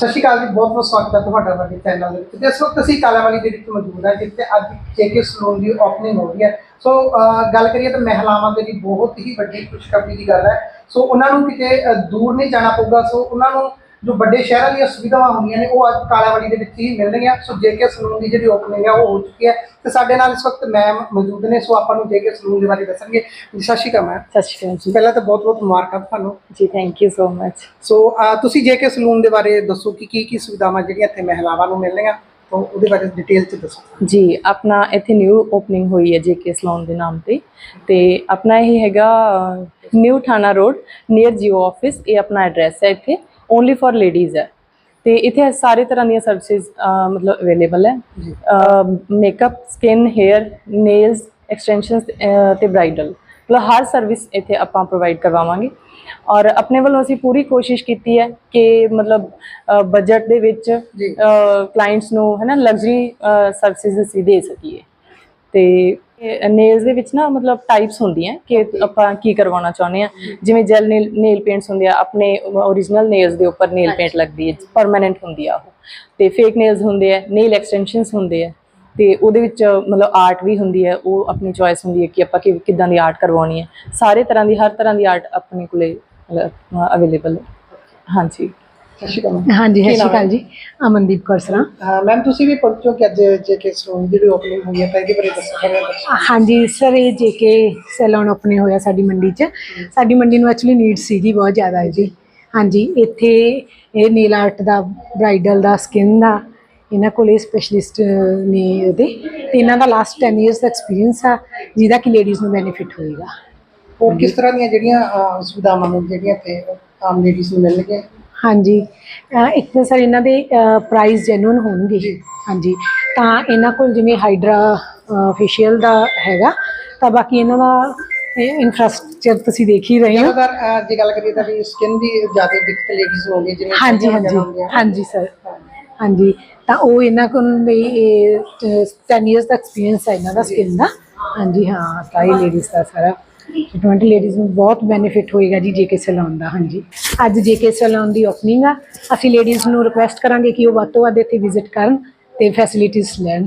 ਸਤਿ ਸ਼੍ਰੀ ਅਕਾਲ ਜੀ, ਬਹੁਤ ਬਹੁਤ ਸਵਾਗਤ ਹੈ ਤੁਹਾਡਾ ਸਾਡੇ ਚੈਨਲ ਦੇ ਵਿੱਚ। ਤੇ ਇਸ ਵਕਤ ਅਸੀਂ ਕਾਲਾਵਾਲੀ ਦੇ ਵਿੱਚ ਮੌਜੂਦ ਹਾਂ, ਜਿੱਥੇ ਅੱਜ ਜੇਕੇ ਸਲੂਨ ਦੀ ਓਪਨਿੰਗ ਹੋ ਰਹੀ ਹੈ। ਸੋ ਗੱਲ ਕਰੀਏ ਤਾਂ ਮਹਿਲਾਵਾਂ ਦੇ ਲਈ ਬਹੁਤ ਹੀ ਵੱਡੀ ਖੁਸ਼ਖਬਰੀ ਦੀ ਗੱਲ ਹੈ। ਸੋ ਉਹਨਾਂ ਨੂੰ ਕਿਤੇ ਦੂਰ ਨਹੀਂ ਜਾਣਾ ਪਊਗਾ। ਸੋ ਉਹਨਾਂ ਨੂੰ ਜੋ ਵੱਡੇ ਸ਼ਹਿਰਾਂ ਦੀਆਂ ਸੁਵਿਧਾਵਾਂ ਹੁੰਦੀਆਂ ਨੇ ਉਹ ਅੱਜ ਕਾਲਾਵਾਲੀ ਦੇ ਵਿੱਚ ਹੀ ਮਿਲਣਗੀਆਂ ਸੋ ਜੇਕੇ ਸਲੂਨ ਦੀ ਜਿਹੜੀ ਓਪਨਿੰਗ ਹੈ ਉਹ ਹੋ ਚੁੱਕੀ ਹੈ। ਤੇ ਸਾਡੇ ਨਾਲ ਇਸ ਵਕਤ ਮੈਮ ਮੌਜੂਦ ਨੇ ਸੋ ਆਪਾਂ ਨੂੰ ਜੇਕੇ ਸਲੂਨ ਦੇ ਬਾਰੇ ਦੱਸਣਗੇ। ਜੀ, ਸਤਿ ਸ਼੍ਰੀ ਅਕਾਲ ਮੈਮ। ਸਤਿ ਸ਼੍ਰੀ ਅਕਾਲ ਜੀ। ਪਹਿਲਾਂ ਤਾਂ ਬਹੁਤ ਬਹੁਤ ਮੁਬਾਰਕਾਂ ਤੁਹਾਨੂੰ। ਜੀ thank you so much so ਤੁਸੀਂ ਜੇਕੇ ਸਲੂਨ ਦੇ ਬਾਰੇ ਦੱਸੋ ਕਿ ਕੀ ਕੀ ਸੁਵਿਧਾਵਾਂ ਜਿਹੜੀਆਂ ਇੱਥੇ ਮਹਿਲਾਵਾਂ ਨੂੰ ਮਿਲਣਗੀਆਂ ਤਾਂ ਉਹਦੇ ਬਾਰੇ ਡਿਟੇਲ ਚ ਦੱਸੋ। ਜੀ ਆਪਣਾ ਇੱਥੇ ਨਿਊ ਓਪਨਿੰਗ ਹੋਈ ਹੈ ਜੇਕੇ ਸਲੂਨ ਦੇ ਨਾਮ ਤੇ। ਤੇ ਆਪਣਾ ਇਹ ਹੈਗਾ ਨਿਊ ਥਾਣਾ ਰੋਡ ਨੀਅਰ ਜੀਓ ਆਫਿਸ ਇਹ ਆਪਣਾ ਐਡਰੈਸ ਹੈ ਇੱਥੇ। ਓਨਲੀ ਫॉर ਲੇਡੀਜ਼ ਹੈ। ਤੇ ਇੱਥੇ ਸਾਰੇ ਤਰ੍ਹਾਂ ਦੀਆਂ ਸਰਵਿਸਿਜ਼ ਮਤਲਬ ਅਵੇਲੇਬਲ ਹੈ। Makeup skin hair nails extensions ਤੇ ਬ੍ਰਾਈਡਲ ਮਤਲਬ ਹਰ ਸਰਵਿਸ ਇੱਥੇ ਆਪਾਂ ਪ੍ਰੋਵਾਈਡ ਕਰਵਾਵਾਂਗੇ। ਔਰ ਆਪਣੇ ਵੱਲੋਂ ਅਸੀਂ ਪੂਰੀ ਕੋਸ਼ਿਸ਼ ਕੀਤੀ ਹੈ ਕਿ ਮਤਲਬ ਬਜਟ ਦੇ ਵਿੱਚ ਕਲਾਇੰਟਸ ਨੂੰ ਹੈ ਨਾ ਲਗਜ਼ਰੀ ਸਰਵਿਸਿਜ਼ ਅਸੀਂ ਦੇ ਸਕੀਏ। ਤੇ ਨੇਲਸ ਦੇ ਵਿੱਚ ਨਾ ਮਤਲਬ ਟਾਈਪਸ ਹੁੰਦੀਆਂ ਕਿ ਆਪਾਂ ਕੀ ਕਰਵਾਉਣਾ ਚਾਹੁੰਦੇ ਆ ਜਿਵੇਂ ਜੈਲ ਨੇਲ ਪੇਂਟਸ ਹੁੰਦੇ ਆ ਆਪਣੇ origignal ਨੇਲਸ ਦੇ ਉੱਪਰ ਨੇਲ ਪੇਂਟ ਲੱਗਦੀ ਹੈ ਪਰਮਨੈਂਟ ਹੁੰਦੀ ਆ ਉਹ। ਤੇ ਫੇਕ ਨੇਲਸ ਹੁੰਦੇ ਆ ਨੇਲ ਐਕਸਟੈਂਸ਼ਨਸ ਹੁੰਦੇ ਆ ਤੇ ਉਹਦੇ ਵਿੱਚ ਮਤਲਬ ਆਰਟ ਵੀ ਹੁੰਦੀ ਹੈ ਉਹ ਆਪਣੀ ਚੋਇਸ ਹੁੰਦੀ ਹੈ ਕਿ ਆਪਾਂ ਕਿ ਕਿੱਦਾਂ ਦੀ ਆਰਟ ਕਰਵਾਉਣੀ ਹੈ। ਸਾਰੇ ਤਰ੍ਹਾਂ ਦੀ ਹਰ ਤਰ੍ਹਾਂ ਦੀ ਆਰਟ ਆਪਣੇ ਕੋਲੇ ਅਵੇਲੇਬਲ ਹੈ। ਹਾਂਜੀ। ਸਤਿ ਸ਼੍ਰੀ ਅਕਾਲ। ਹਾਂਜੀ ਕੀ ਸਤਿ ਸ਼੍ਰੀ ਹੈ? ਅਕਾਲ ਜੀ। ਅਮਨਦੀਪ ਕੌਰ ਸਰਾਂ। ਮੈਮ ਤੁਸੀਂ ਵੀ ਪਹੁੰਚੋ ਕਿ ਅੱਜ ਜੇਕੇ ਸਲੂਨ ਦੀ ਜਿਹੜੀ ਓਪਨਿੰਗ ਹੋਈ ਹੈ ਤਾਂ ਇਹਦੇ ਬਾਰੇ ਦੱਸੋ ਹਾਂਜੀ ਸਰ ਇਹ ਜੇਕੇ ਸੈਲੂਨ ਓਪਨ ਹੋਇਆ ਸਾਡੀ ਮੰਡੀ 'ਚ। ਸਾਡੀ ਮੰਡੀ ਨੂੰ ਐਕਚੁਅਲੀ ਨੀਡ ਸੀਗੀ ਬਹੁਤ ਜ਼ਿਆਦਾ ਜੀ। ਹਾਂਜੀ ਇੱਥੇ ਇਹ ਨੀਲ ਆਰਟ ਦਾ ਬ੍ਰਾਈਡਲ ਦਾ ਸਕਿਨ ਦਾ ਇਹਨਾਂ ਕੋਲੇ ਸਪੈਸ਼ਲਿਸਟ ਨੇ ਉਹਦੇ। ਤੇ ਇਹਨਾਂ ਦਾ ਲਾਸਟ 10 ਇਅਰਸ ਦਾ ਐਕਸਪੀਰੀਅੰਸ ਆ ਜਿਹਦਾ ਕਿ ਲੇਡੀਜ਼ ਨੂੰ ਬੈਨੀਫਿਟ ਹੋਏਗਾ। ਹੋਰ ਕਿਸ ਤਰ੍ਹਾਂ ਦੀਆਂ ਜਿਹੜੀਆਂ ਸੁਵਿਧਾਵਾਂ ਨੇ ਜਿਹੜੀਆਂ ਤੇ ਆਮ ਲੇਡੀਜ਼ ਨੂੰ ਮਿਲਣਗੀਆਂ? ਹਾਂਜੀ। ਅਹ ਇੱਕ ਤਾਂ ਸਰ ਇਹਨਾਂ ਦੇ ਪ੍ਰਾਈਸ ਜੈਨੂਨ ਹੋਣਗੇ ਹਾਂਜੀ। ਤਾਂ ਇਹਨਾਂ ਕੋਲ ਜਿਵੇਂ ਹਾਈਡਰਾ ਫੇਸ਼ੀਅਲ ਦਾ ਹੈਗਾ ਤਾਂ ਬਾਕੀ ਇਹਨਾਂ ਦਾ ਇਨਫਰਾਸਟ੍ਰਕਚਰ ਤੁਸੀਂ ਦੇਖ ਹੀ ਰਹੇ ਹੋ। ਜ਼ਿਆਦਾਤਰ ਅਹ, ਜੇ ਗੱਲ ਕਰੀਏ ਤਾਂ ਵੀ ਸਕਿਨ ਦੀ ਜ਼ਿਆਦਾ ਦਿੱਕਤ ਲੇਡੀਜ਼ ਨੂੰ ਹੋਗੀ ਜਿਵੇਂ ਹਾਂਜੀ ਹਾਂਜੀ। ਹਾਂਜੀ ਸਰ ਹਾਂਜੀ। ਤਾਂ ਉਹ ਇਹਨਾਂ ਕੋਲ ਵੀ ਇਹ 10 ਇਅਰਸ ਦਾ ਐਕਸਪੀਰੀਅੰਸ ਹੈ ਇਹਨਾਂ ਦਾ ਸਕਿਨ ਦਾ। ਹਾਂਜੀ ਹਾਂ ਤਾਂ ਇਹ ਲੇਡੀਜ਼ ਦਾ ਸਾਰਾ। 20 ਲੇਡੀਜ਼ ਨੂੰ ਬਹੁਤ ਬੈਨੀਫਿਟ ਹੋਏਗਾ ਜੀ ਜੇਕੇ ਸੈਲੂਨ ਦਾ, ਹਾਂਜੀ। ਅੱਜ ਜੇਕੇ ਸੈਲੂਨ ਦੀ ਓਪਨਿੰਗ ਆ। ਅਸੀਂ ਲੇਡੀਜ਼ ਨੂੰ ਰਿਕੁਐਸਟ ਕਰਾਂਗੇ ਕਿ ਉਹ ਵੱਧ ਤੋਂ ਵੱਧ ਇੱਥੇ ਵਿਜ਼ਿਟ ਕਰਨ ਤੇ ਫੈਸਿਲਿਟੀਜ਼ ਲੈਣ।